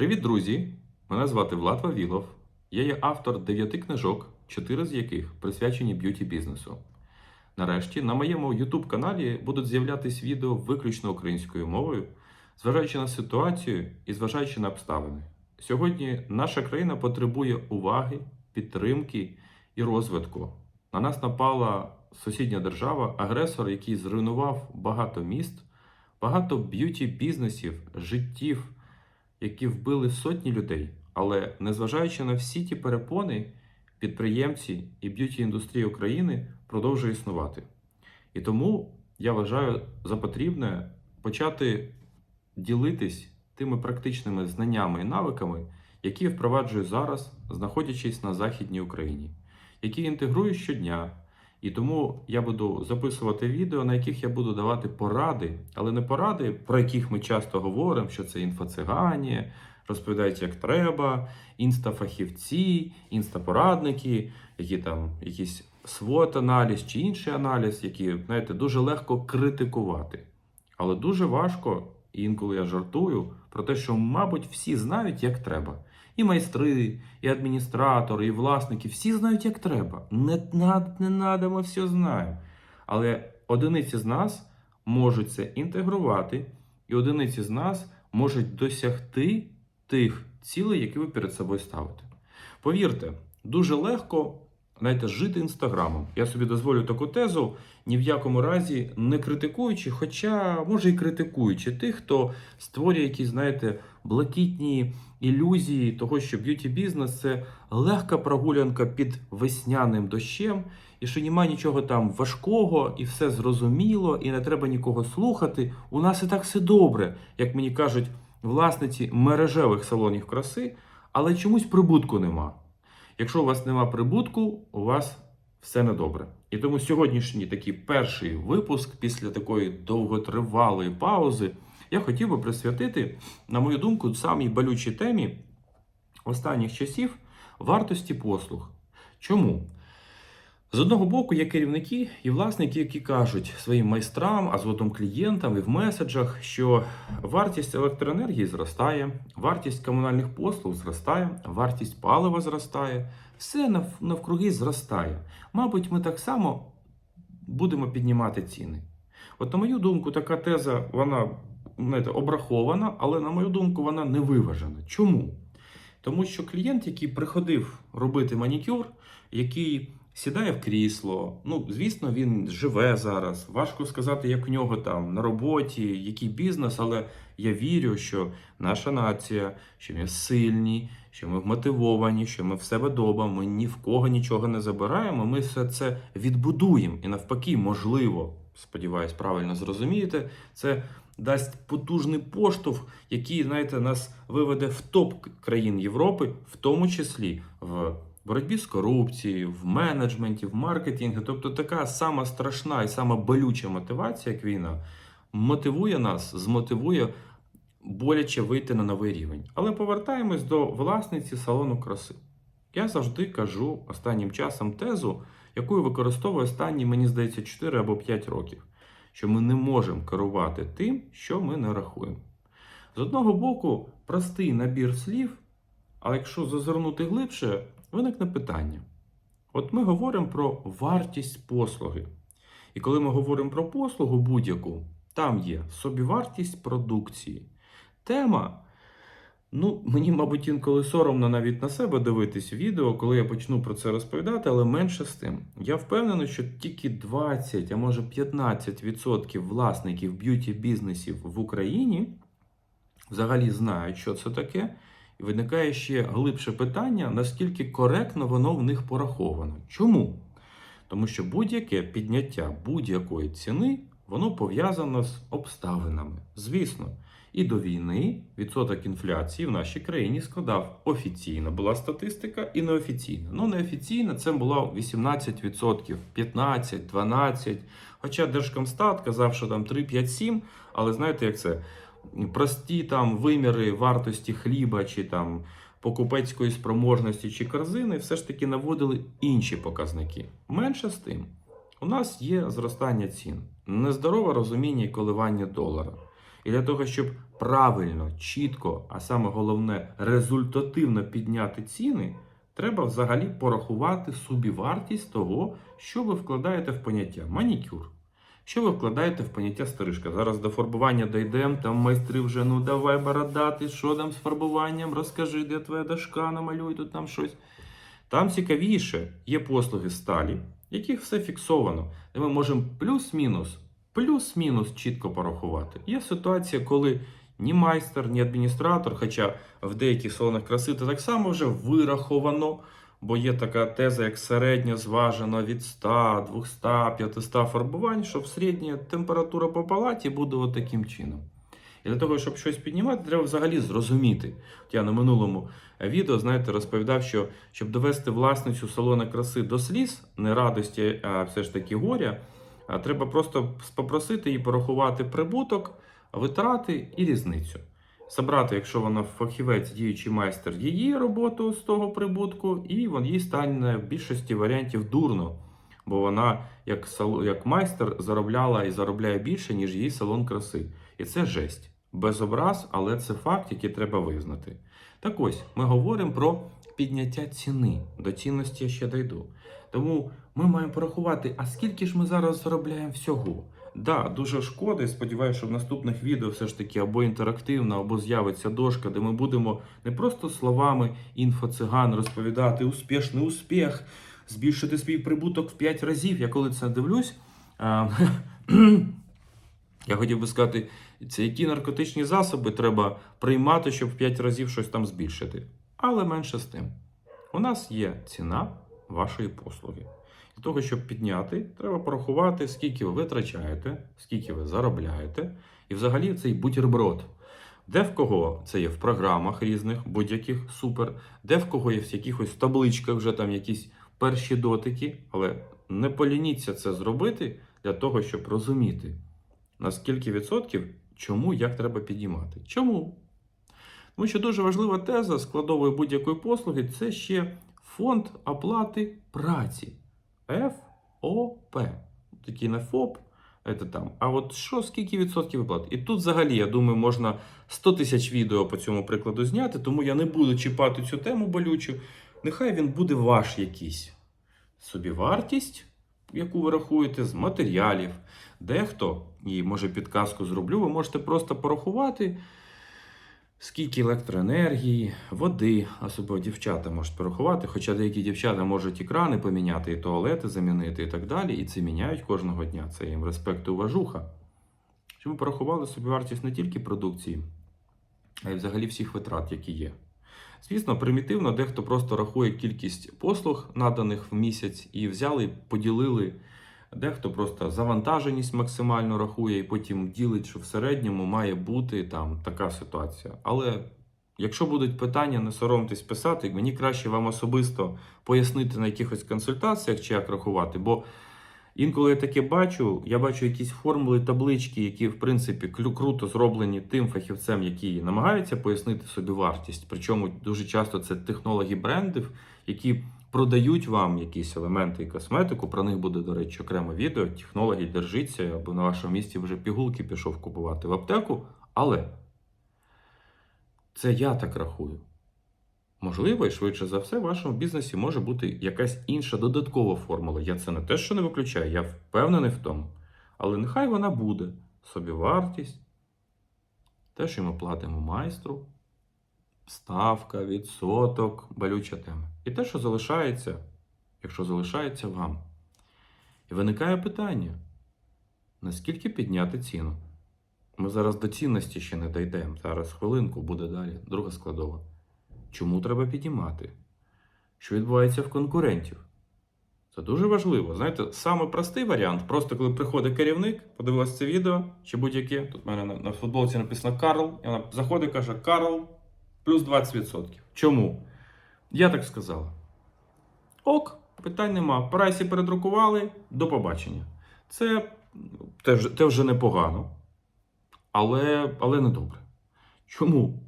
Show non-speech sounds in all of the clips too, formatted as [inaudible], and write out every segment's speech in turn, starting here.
Привіт, друзі! Мене звати Влад Вавілов. Я є автор дев'яти книжок, чотири з яких присвячені б'юті бізнесу. Нарешті на моєму YouTube каналі будуть з'являтись відео виключно українською мовою, зважаючи на ситуацію і зважаючи на обставини. Сьогодні наша країна потребує уваги, підтримки і розвитку. На нас напала сусідня держава, агресор, який зруйнував багато міст, багато б'юті бізнесів, життів, які вбили сотні людей. Але незважаючи на всі ті перепони, підприємці і б'юті індустрія України продовжує існувати. І тому я вважаю за потрібне почати ділитись тими практичними знаннями і навиками, які я впроваджую зараз, знаходячись на Західній Україні, які інтегрую щодня. І тому я буду записувати відео, на яких я буду давати поради, але не поради, про яких ми часто говоримо, що це інфоцигані, розповідають, як треба, інстафахівці, інстапорадники, які там якісь свот-аналіз чи інший аналіз, які, знаєте, дуже легко критикувати. Але дуже важко, і інколи я жартую, про те, що, мабуть, всі знають, як треба. І майстри, і адміністратори, і власники всі знають, як треба. Не над, не надо, ми все знаємо. Але одиниці з нас можуть це інтегрувати, і одиниці з нас можуть досягти тих цілей, які ви перед собою ставите. Повірте, дуже легко знаєте, жити інстаграмом. Я собі дозволю таку тезу, ні в якому разі не критикуючи, хоча може і критикуючи тих, хто створює якісь, знаєте, блакитні ілюзії того, що б'юті бізнес це легка прогулянка під весняним дощем, і що немає нічого там важкого, і все зрозуміло, і не треба нікого слухати. У нас і так все добре, як мені кажуть власниці мережевих салонів краси, але чомусь прибутку нема. Якщо у вас нема прибутку, у вас все недобре. І тому сьогоднішній такий перший випуск після такої довготривалої паузи я хотів би присвятити, на мою думку, самій болючій темі останніх часів вартості послуг. Чому? З одного боку, є керівники і власники, які кажуть своїм майстрам, а згодом клієнтам і в меседжах, що вартість електроенергії зростає, вартість комунальних послуг зростає, вартість палива зростає, все навкруги зростає. Мабуть, ми так само будемо піднімати ціни. От, на мою думку, така теза вона знаєте, обрахована, але на мою думку, вона не виважена. Чому? Тому що клієнт, який приходив робити манікюр, який сідає в крісло, ну, звісно, він живе зараз. Важко сказати, як у нього там на роботі, який бізнес, але я вірю, що наша нація, що ми сильні, що ми вмотивовані, що ми в себе вдома, ми ні в кого нічого не забираємо. Ми все це відбудуємо. І навпаки, можливо, сподіваюсь, правильно зрозумієте, це дасть потужний поштовх, який, знаєте, нас виведе в топ країн Європи, в тому числі в боротьбі з корупцією, в менеджменті, в маркетингу. Тобто така сама страшна і сама болюча мотивація, як війна, мотивує нас, змотивує боляче вийти на новий рівень. Але повертаємось до власниці салону краси. Я завжди кажу останнім часом тезу, яку використовую останні, мені здається, 4 або 5 років, що ми не можемо керувати тим, що ми не рахуємо. З одного боку, простий набір слів, але якщо зазирнути глибше, виникне питання. От ми говоримо про вартість послуги. І коли ми говоримо про послугу будь-яку, там є собівартість продукції. Тема. Ну, мені, мабуть, інколи соромно навіть на себе дивитись відео, коли я почну про це розповідати, але менше з тим. Я впевнений, що тільки 20, а може 15% власників б'юті бізнесів в Україні взагалі знають, що це таке. І виникає ще глибше питання, наскільки коректно воно в них пораховано. Чому? Тому що будь-яке підняття будь-якої ціни, воно пов'язано з обставинами. Звісно, і до війни відсоток інфляції в нашій країні складав офіційна була статистика і неофіційна. Ну, неофіційна це було 18%, 15, 12. Хоча Держкомстат казав, що там 3, 5, 7, але знаєте, як це? Прості там виміри вартості хліба чи там покупецької спроможності чи корзини все ж таки наводили інші показники. Менше з тим, у нас є зростання цін, нездорове розуміння і коливання долара. І для того, щоб правильно, чітко, а саме головне, результативно підняти ціни, треба взагалі порахувати собівартість того, що ви вкладаєте в поняття манікюр. Що ви вкладаєте в поняття стрижка? Зараз до фарбування дійдемо, там майстри вже ну давай бородати, що там з фарбуванням, розкажи, де твоя дошка, намалюй тут там щось. Там цікавіше є послуги сталі, яких все фіксовано, де ми можемо плюс-мінус, плюс-мінус чітко порахувати. Є ситуація, коли ні майстер, ні адміністратор, хоча в деяких салонах краси це так само вже вираховано, бо є така теза, як середня зважена від 100, 200, 500 фарбувань, що в середня температура по палаті буде от таким чином. І для того, щоб щось піднімати, треба взагалі зрозуміти. От я на минулому відео, знаєте, розповідав, що щоб довести власницю салона краси до сліз, не радості, а все ж таки горя, треба просто попросити її порахувати прибуток, витрати і різницю. Забрати, якщо вона фахівець, діючий майстер, її роботу з того прибутку, і їй стане в більшості варіантів дурно. Бо вона, як як майстер, заробляла і заробляє більше, ніж її салон краси. І це жесть. Без образ, але це факт, який треба визнати. Так ось, ми говоримо про підняття ціни. До цінності я ще дійду. Тому ми маємо порахувати, а скільки ж ми зараз заробляємо всього. Да, дуже шкода, і сподіваюся, що в наступних відео все ж таки або інтерактивно, або з'явиться дошка, де ми будемо не просто словами інфоциган розповідати успішний успіх, збільшити свій прибуток в 5 разів. Я коли це дивлюсь, [clears throat] я хотів би сказати, це які наркотичні засоби треба приймати, щоб в 5 разів щось там збільшити. Але менше з тим. У нас є ціна вашої послуги. Для того, щоб підняти, треба порахувати, скільки ви витрачаєте, скільки ви заробляєте, і взагалі цей бутерброд. Де в кого це є в програмах різних, будь-яких супер, де в кого є в якихось табличках вже там якісь перші дотики, але не полініться це зробити для того, щоб розуміти, на скільки відсотків, чому, як треба підіймати. Чому? Тому що дуже важлива теза складової будь-якої послуги це ще фонд оплати праці. ФОП. Такий не ФОП, це там. А от що, скільки відсотків виплат? І тут взагалі, я думаю, можна 100 тисяч відео по цьому прикладу зняти, тому я не буду чіпати цю тему болючу. Нехай він буде ваш якийсь. Собівартість, яку ви рахуєте, з матеріалів. Дехто, і може підказку зроблю, ви можете просто порахувати, скільки електроенергії, води, особливо дівчата можуть порахувати, хоча деякі дівчата можуть і поміняти, і туалети замінити, і так далі. І це міняють кожного дня. Це їм респект і уважуха. Ви порахували собівартість не тільки продукції, а й взагалі всіх витрат, які є. Звісно, примітивно, дехто просто рахує кількість послуг, наданих в місяць, і взяли, поділили. Дехто просто завантаженість максимально рахує і потім ділить, що в середньому має бути там така ситуація. Але якщо будуть питання, не соромтесь писати, мені краще вам особисто пояснити на якихось консультаціях, чи як рахувати. Бо інколи я таке бачу, я бачу якісь формули, таблички, які в принципі круто зроблені тим фахівцем, які намагаються пояснити собі вартість. Причому дуже часто це технологи брендів, які продають вам якісь елементи і косметику. Про них буде, до речі, окреме відео. Технологи, держіться, або на вашому місці вже пігулки пішов купувати в аптеку. Але це я так рахую. Можливо, і швидше за все, в вашому бізнесі може бути якась інша додаткова формула. Я це не те, що не виключаю, я впевнений в тому. Але нехай вона буде. Собівартість, те, що ми платимо майстру, ставка, відсоток, болюча тема. І те, що залишається, якщо залишається вам. І виникає питання: наскільки підняти ціну? Ми зараз до цінності ще не дійдемо. Зараз хвилинку буде далі, друга складова. Чому треба підіймати? Що відбувається в конкурентів? Це дуже важливо. Знаєте, саме простий варіант, просто коли приходить керівник, подивилась це відео чи будь-яке. Тут в мене на, на футболці написано Карл, і вона заходить і каже: Карл плюс 20%. Чому? Я так сказала. Ок, питань нема. Прайсі передрукували, до побачення. Це теж, те вже непогано, але, але не добре. Чому?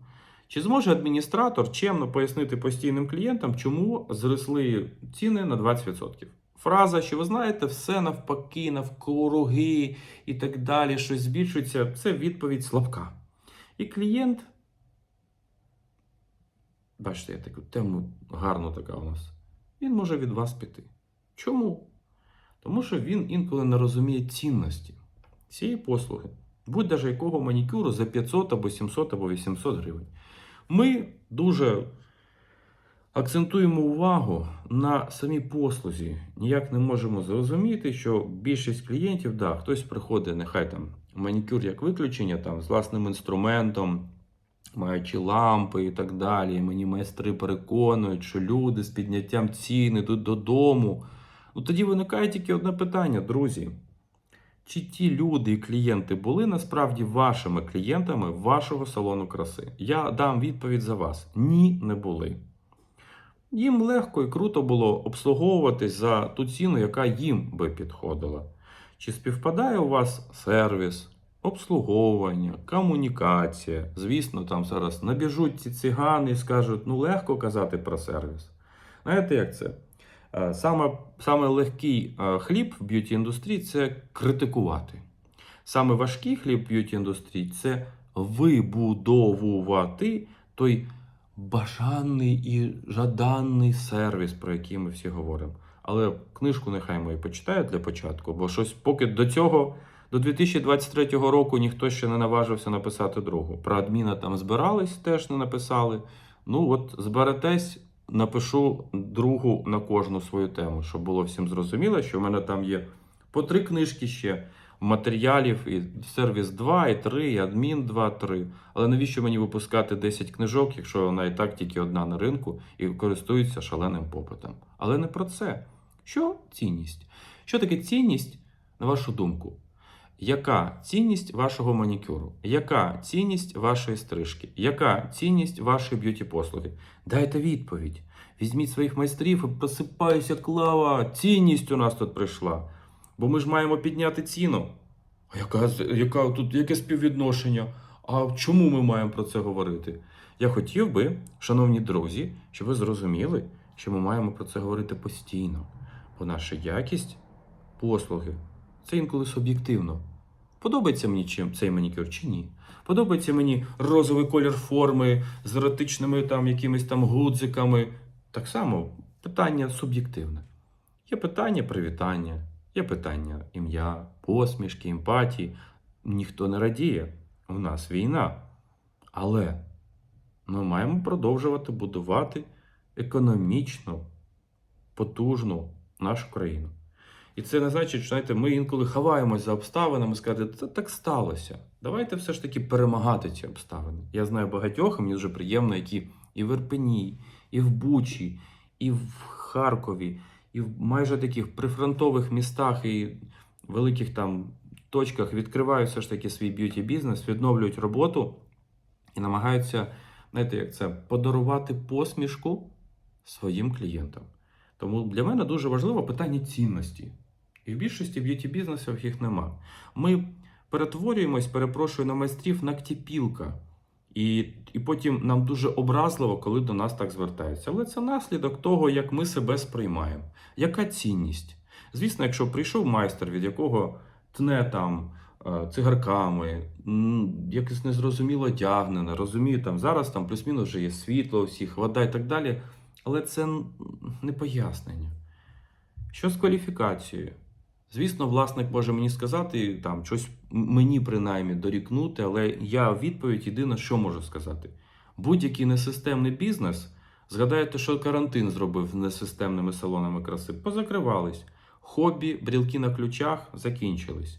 Чи зможе адміністратор чемно пояснити постійним клієнтам, чому зросли ціни на 20%? фраза, що ви знаєте, все навпаки, навкруги і так далі, щось збільшується, це відповідь слабка. І клієнт, бачите, я таку тему гарну така у нас, він може від вас піти. Чому? Тому що він інколи не розуміє цінності цієї послуги, будь даже якого манікюру за 500 або 700 або 800 гривень. Ми дуже акцентуємо увагу на самій послузі. Ніяк не можемо зрозуміти, що більшість клієнтів, да, хтось приходить, нехай там манікюр як виключення, там з власним інструментом, маючи лампи і так далі. Мені майстри переконують, що люди з підняттям цін йдуть додому. Ну тоді виникає тільки одне питання, друзі. Чи ті люди і клієнти були насправді вашими клієнтами вашого салону краси? Я дам відповідь за вас: ні, не були. Їм легко і круто було обслуговуватись за ту ціну, яка їм би підходила. Чи співпадає у вас сервіс, обслуговування, комунікація? Звісно, там зараз набіжуть ці цигани і скажуть, ну легко казати про сервіс. Знаєте, як це? Е, Саме, саме легкий е, хліб в б'юті індустрії це критикувати. Саме важкий хліб в б'юті індустрії це вибудовувати той бажаний і жаданий сервіс, про який ми всі говоримо. Але книжку нехай мої почитають для початку, бо щось поки до цього, до 2023 року, ніхто ще не наважився написати другу. Про адміна там збирались, теж не написали. Ну от зберетесь, напишу другу на кожну свою тему, щоб було всім зрозуміло, що в мене там є по три книжки ще матеріалів, і сервіс 2, і 3, і адмін 2, 3. Але навіщо мені випускати 10 книжок, якщо вона і так тільки одна на ринку і користується шаленим попитом? Але не про це. Що цінність? Що таке цінність, на вашу думку? Яка цінність вашого манікюру? Яка цінність вашої стрижки? Яка цінність вашої б'юті послуги? Дайте відповідь. Візьміть своїх майстрів і просипайся, клава. Цінність у нас тут прийшла. Бо ми ж маємо підняти ціну. А яка, яка тут яке співвідношення? А чому ми маємо про це говорити? Я хотів би, шановні друзі, щоб ви зрозуміли, що ми маємо про це говорити постійно. Бо наша якість послуги це інколи суб'єктивно. Подобається мені чим цей манікюр чи ні? Подобається мені розовий колір форми з еротичними там якимись там гудзиками. Так само питання суб'єктивне. Є питання привітання, є питання ім'я, посмішки, емпатії. Ніхто не радіє. У нас війна. Але ми маємо продовжувати будувати економічну, потужну нашу країну. І це не значить, що знаєте, ми інколи ховаємось за обставинами, сказати, це так сталося. Давайте все ж таки перемагати ці обставини. Я знаю багатьох, і мені дуже приємно, які і в Ірпені, і в Бучі, і в Харкові, і в майже таких прифронтових містах і великих там точках відкривають все ж таки свій б'юті бізнес, відновлюють роботу і намагаються, знаєте, як це, подарувати посмішку своїм клієнтам. Тому для мене дуже важливо питання цінності. І в більшості б'юті бізнесів їх нема. Ми перетворюємось, перепрошую на майстрів нактіпілка. І, і потім нам дуже образливо, коли до нас так звертаються. Але це наслідок того, як ми себе сприймаємо. Яка цінність? Звісно, якщо прийшов майстер, від якого тне там е, цигарками, м, якось незрозуміло одягнене, розумію, там зараз там плюс-мінус вже є світло, всіх, вода і так далі. Але це не пояснення. Що з кваліфікацією? Звісно, власник може мені сказати, там щось мені принаймні дорікнути, але я в відповідь єдине, що можу сказати. Будь-який несистемний бізнес, згадайте, що карантин зробив несистемними салонами краси, позакривались. Хобі, брілки на ключах закінчились.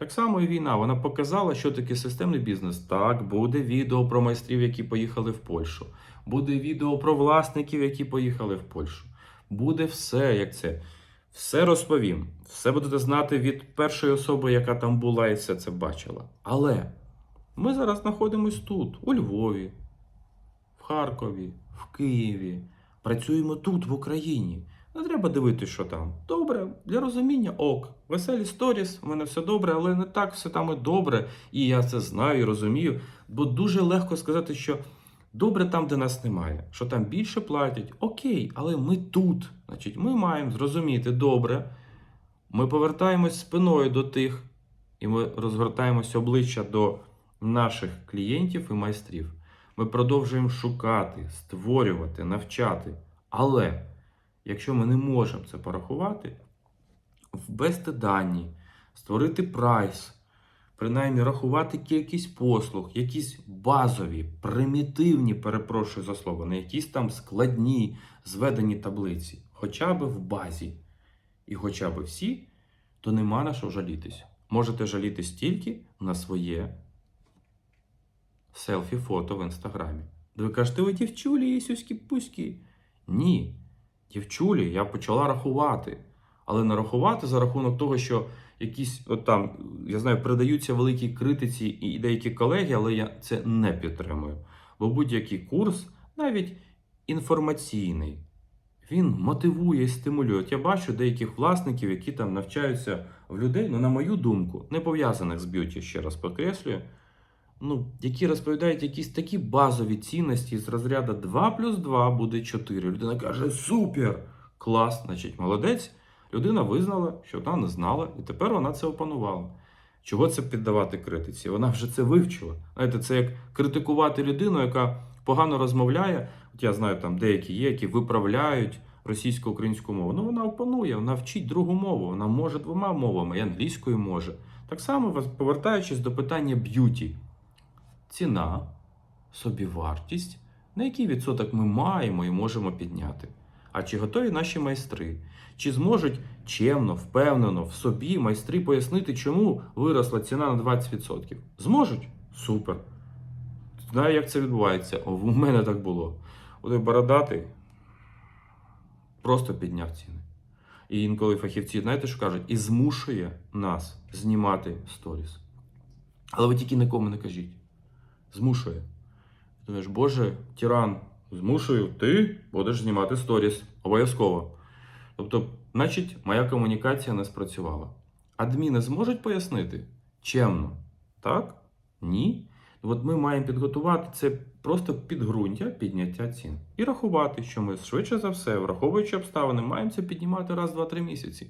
Так само і війна. Вона показала, що таке системний бізнес. Так, буде відео про майстрів, які поїхали в Польщу. Буде відео про власників, які поїхали в Польщу. Буде все, як це. Все розповім. Все будете знати від першої особи, яка там була і все це бачила. Але ми зараз знаходимось тут, у Львові, в Харкові, в Києві. Працюємо тут, в Україні. Не треба дивитися, що там. Добре, для розуміння ок. Веселі сторіс, в мене все добре, але не так все там і добре. І я це знаю і розумію. Бо дуже легко сказати, що Добре там, де нас немає. Що там більше платять, окей, але ми тут. Значить, ми маємо зрозуміти добре. Ми повертаємось спиною до тих, і ми розгортаємось обличчя до наших клієнтів і майстрів. Ми продовжуємо шукати, створювати, навчати. Але якщо ми не можемо це порахувати, ввести дані, створити прайс, принаймні рахувати кількість послуг, якісь базові, примітивні, перепрошую за слово, не якісь там складні зведені таблиці, хоча б в базі, і хоча б всі, то нема на що жалітись. Можете жалітись тільки на своє селфі-фото в інстаграмі. Ви кажете, ви дівчулі, є сюські пуські. Ні, дівчулі, я почала рахувати. Але не рахувати за рахунок того, що якісь от там, я знаю, передаються великій критиці і деякі колеги, але я це не підтримую. Бо будь-який курс, навіть інформаційний, він мотивує стимулює. От я бачу деяких власників, які там навчаються в людей, ну, на мою думку, не пов'язаних з б'юті, ще раз підкреслюю, ну, які розповідають якісь такі базові цінності з розряду 2 плюс 2 буде 4. Людина каже: супер! Клас, значить, молодець. Людина визнала, що вона не знала, і тепер вона це опанувала. Чого це піддавати критиці? Вона вже це вивчила. Знаєте, це як критикувати людину, яка погано розмовляє. От я знаю, там деякі є, які виправляють російсько-українську мову. Ну вона опанує, вона вчить другу мову, вона може двома мовами, і англійською може. Так само, повертаючись до питання б'юті, ціна, собівартість, на який відсоток ми маємо і можемо підняти. А чи готові наші майстри? Чи зможуть чемно, впевнено в собі майстри пояснити, чому виросла ціна на 20%? Зможуть? Супер. Знаю, як це відбувається. У мене так було. Отой бородатий просто підняв ціни. І інколи фахівці, знаєте, що кажуть, і змушує нас знімати сторіс. Але ви тільки нікому не кажіть. Змушує. Ти Думаєш, Боже, тиран, змушую, ти будеш знімати сторіс. Обов'язково. Тобто, значить, моя комунікація не спрацювала. Адміни зможуть пояснити? Чемно. Так? Ні. От ми маємо підготувати це просто підґрунтя підняття цін. І рахувати, що ми швидше за все, враховуючи обставини, маємо це піднімати раз, два, три місяці.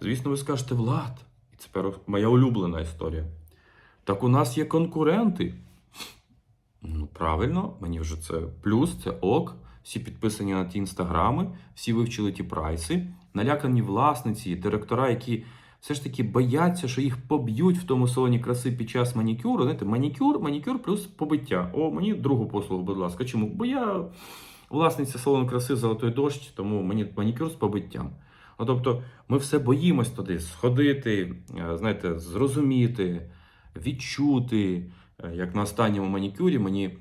Звісно, ви скажете, Влад, і це моя улюблена історія. Так у нас є конкуренти. Ну, правильно, мені вже це плюс, це ок. Всі підписані на ті інстаграми, всі вивчили ті прайси, налякані власниці, директора, які все ж таки бояться, що їх поб'ють в тому салоні краси під час манікюру. Знаєте, манікюр, манікюр плюс побиття. О, мені другу послугу, будь ласка. Чому? Бо я власниця салону краси Золотой дощ, тому мені манікюр з побиттям. Ну, тобто, ми все боїмось туди сходити, е, знаєте, зрозуміти, відчути. Е, Як на останньому манікюрі мені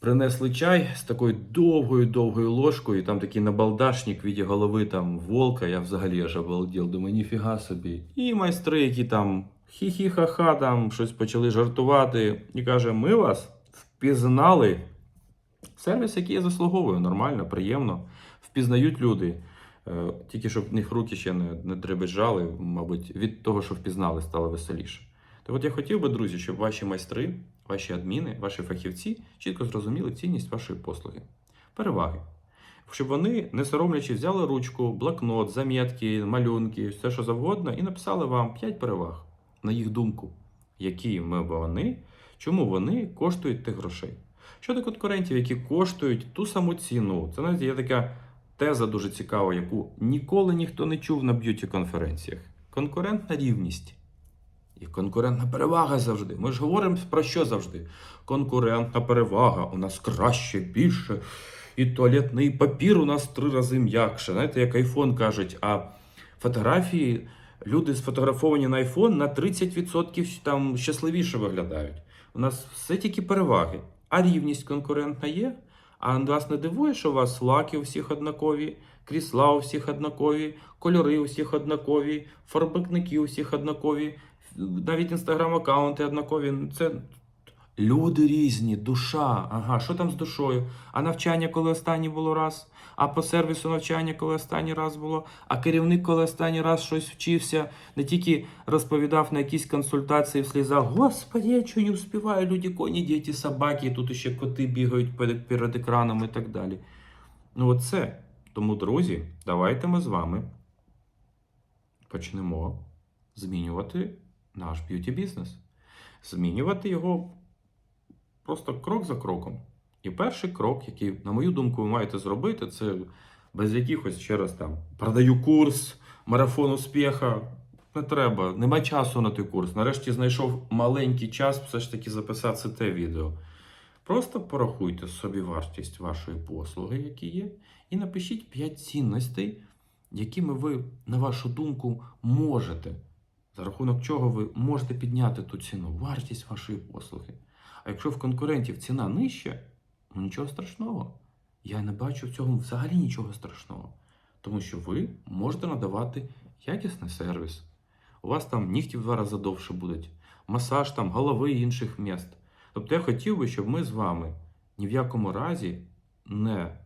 принесли чай з такою довгою-довгою ложкою, і там такий набалдашник в віді голови там волка. Я взагалі аж обалдів, думаю, ніфіга собі. І майстри, які там хі-хі-ха-ха, там щось почали жартувати, і каже: ми вас впізнали. Сервіс, який я заслуговую, нормально, приємно. Впізнають люди. Е, Тільки щоб в них руки ще не, не дребезжали, мабуть, від того, що впізнали, стало веселіше. То от я хотів би, друзі, щоб ваші майстри, ваші адміни, ваші фахівці чітко зрозуміли цінність вашої послуги. Переваги. Щоб вони, не соромлячи, взяли ручку, блокнот, замітки, малюнки, все що завгодно, і написали вам 5 переваг, на їх думку, які ми вони, чому вони коштують тих грошей. Щодо конкурентів, які коштують ту саму ціну, це навіть є така теза дуже цікава, яку ніколи ніхто не чув на б'юті-конференціях. Конкурентна рівність. І конкурентна перевага завжди. Ми ж говоримо про що завжди? Конкурентна перевага. У нас краще, більше. І туалетний папір у нас три рази м'якше. Знаєте, як айфон кажуть, а фотографії люди сфотографовані на айфон на 30% там щасливіше виглядають. У нас все тільки переваги. А рівність конкурентна є. А вас не дивує, що у вас лаки у всіх однакові, крісла у всіх однакові, кольори у всіх однакові, фарбикники у всіх однакові, навіть інстаграм-аккаунти однакові. Це Люди різні, душа. Ага, що там з душою? А навчання, коли останній було раз? А по сервісу навчання, коли останній раз було? А керівник, коли останній раз щось вчився, не тільки розповідав на якісь консультації в слізах. Господи, я чого не успіваю, люди, коні, діти, собаки, тут ще коти бігають перед, перед екраном і так далі. Ну, оце. Тому, друзі, давайте ми з вами почнемо змінювати наш б'юті-бізнес. Змінювати його просто крок за кроком. І перший крок, який, на мою думку, ви маєте зробити, це без якихось ще раз там продаю курс, марафон успіха. Не треба, нема часу на той курс. Нарешті знайшов маленький час все ж таки записати те відео. Просто порахуйте собі вартість вашої послуги, які є, і напишіть 5 цінностей, якими ви, на вашу думку, можете, за рахунок чого ви можете підняти ту ціну, вартість вашої послуги. А якщо в конкурентів ціна нижча, ну нічого страшного. Я не бачу в цьому взагалі нічого страшного. Тому що ви можете надавати якісний сервіс. У вас там нігті в два рази довше будуть, масаж там голови і інших міст. Тобто я хотів би, щоб ми з вами ні в якому разі не,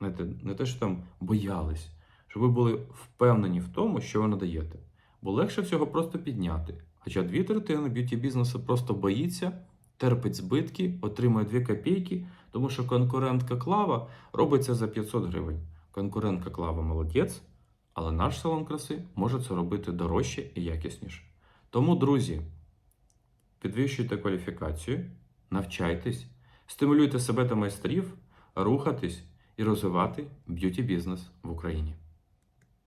не, те, не те, що там боялись, щоб ви були впевнені в тому, що ви надаєте. Бо легше всього просто підняти. Хоча дві третини б'юті бізнесу просто боїться, терпить збитки, отримує 2 копійки, тому що конкурентка Клава робить це за 500 гривень. Конкурентка Клава молодець, але наш салон краси може це робити дорожче і якісніше. Тому, друзі, підвищуйте кваліфікацію, навчайтесь, стимулюйте себе та майстрів, рухатись і розвивати б'юті бізнес в Україні.